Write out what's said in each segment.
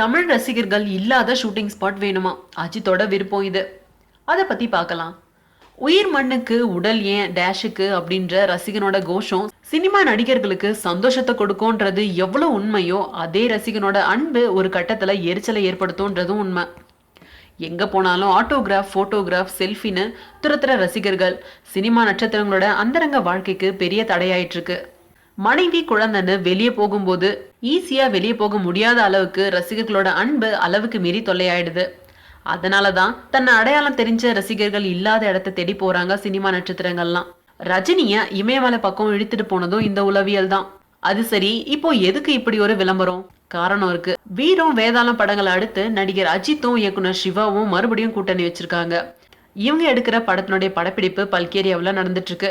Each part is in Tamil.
தமிழ் ரசிகர்கள் இல்லாத ஷூட்டிங் ஸ்பாட் வேணுமா? அஜித்தோட விருப்பம் இது. அதை பத்தி பார்க்கலாம் உயிர் மண்ணுக்கு உடல் ஏன் டேஷுக்கு அப்படின்ற ரசிகனோட கோஷம் சினிமா நடிகர்களுக்கு சந்தோஷத்தை கொடுக்கும்ன்றது எவ்வளவு உண்மையோ அதே ரசிகனோட அன்பு ஒரு கட்டத்துல எரிச்சலை ஏற்படுத்தும்ன்றதும் உண்மை. எங்க போனாலும் ஆட்டோகிராஃப் போட்டோகிராஃப் செல்ஃபின்னு துரத்துற ரசிகர்கள் சினிமா நட்சத்திரங்களோட அந்தரங்க வாழ்க்கைக்கு பெரிய தடையாயிட்டு இருக்கு. மனைவி குழந்தைன்னு வெளியே போகும்போது ஈஸியா வெளியே போக முடியாத அளவுக்கு ரசிகர்களோட அன்பு அளவுக்கு மீறி தொல்லையாயிடுது. அதனால தான் தன்னை அடையாளம் தெரிஞ்ச ரசிகர்கள் இல்லாத இடத்த தேடி போறாங்க சினிமா நட்சத்திரங்கள்லாம். ரஜினிய இமயமலை பக்கம் இழுத்துட்டு போனதும் இந்த உளவியல் தான் அது சரி இப்போ எதுக்கு இப்படி ஒரு விளம்பரம்? காரணம் இருக்கு. வீரம் வேதாளம் படங்களை அடுத்து நடிகர் அஜித்தும் இயக்குனர் சிவாவும் மறுபடியும் கூட்டணி வச்சிருக்காங்க. இவங்க எடுக்கிற படத்தினுடைய படப்பிடிப்பு பல்கேரியாவில் நடந்துட்டு இருக்கு.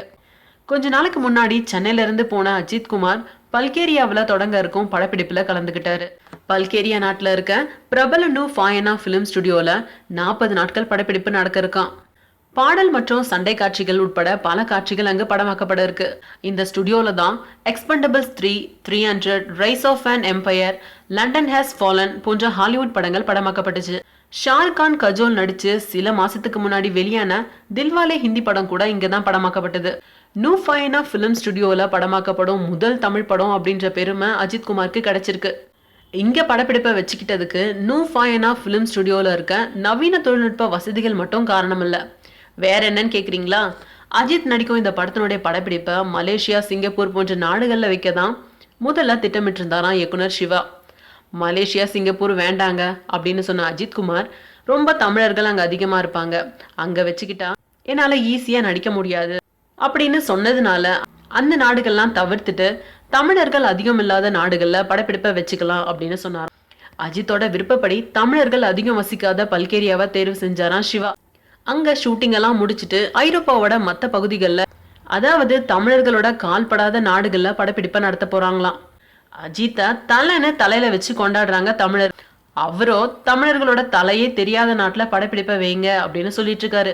கொஞ்ச நாளுக்கு முன்னாடி சென்னையில இருந்து போன அஜித் குமார் பல்கேரியாவில் தொடங்க இருக்கும் படப்பிடிப்பில் கலந்துக்கிட்டாரு பல்கேரியா நாட்டில் இருக்க பிரபல நூ ஃபாயனா ஃபிலிம் ஸ்டுடியோவில் நாற்பது நாட்கள் படப்பிடிப்பு நடக்க இருக்கான் பாடல் மற்றும் சண்டை காட்சிகள் உட்பட பல காட்சிகள் அங்கு படமாக்கப்பட இருக்கு. இந்த ஸ்டுடியோல தான் Expendables three three hundred rise of an empire London has fallen போன்ற ஹாலிவுட் படங்கள் படமாக்கப்பட்டுச்சு. ஷாருக்கான் கஜோல் நடிச்சு சில மாசத்துக்கு முன்னாடி வெளியான தில்வாலே ஹிந்தி படம் கூட இங்க தான் படமாக்கப்பட்டது. நூ ஃபைனா ஃபிலிம் ஸ்டுடியோவில் படமாக்கப்படும் முதல் தமிழ் படம் அப்படின்ற பெருமை அஜித் குமாருக்கு கிடைச்சிருக்கு. இங்கே படப்பிடிப்பை வச்சுக்கிட்டதுக்கு நூ ஃபைனா ஃபிலிம் ஸ்டுடியோவில் இருக்க நவீன தொழில்நுட்ப வசதிகள் மட்டும் காரணம் இல்லை வேற என்னன்னு கேட்குறீங்களா அஜித் நடிக்கும் இந்த படத்தினுடைய படப்பிடிப்பை மலேசியா சிங்கப்பூர் போன்ற நாடுகளில் வைக்க தான் முதல்ல திட்டமிட்டிருந்தாராம் இயக்குனர் சிவா. மலேசியா சிங்கப்பூர் வேண்டாங்க அப்படின்னு சொன்ன அஜித் குமார் ரொம்ப தமிழர்கள் அங்கே அதிகமாக இருப்பாங்க. அங்கே வச்சுக்கிட்டா என்னால் ஈஸியாக நடிக்க முடியாது. அப்படின்னு சொன்னதுனால அந்த நாடுகள்லாம் தவிர்த்துட்டு தமிழர்கள் அதிகம் இல்லாத நாடுகள்ல படப்பிடிப்பை வச்சுக்கலாம் அப்படின்னு சொன்னார் அஜித்தோட விருப்பப்படி தமிழர்கள் அதிகம் வசிக்காத பல்கேரியாவை தேர்வு செஞ்சாராம் சிவா. அங்க ஷூட்டிங் எல்லாம் முடிச்சிட்டு ஐரோப்பாவோட மத்த பகுதிகளில் அதாவது தமிழர்களோட கால்படாத நாடுகள்ல படப்பிடிப்பை நடத்த போறாங்களாம். அஜித்தை தலைன்னு தலையில வச்சு கொண்டாடுறாங்க தமிழர். அவரோ தமிழர்களோட தலையே தெரியாத நாட்டில் படப்பிடிப்பை வைங்க அப்படின்னு சொல்லிட்டு இருக்காரு.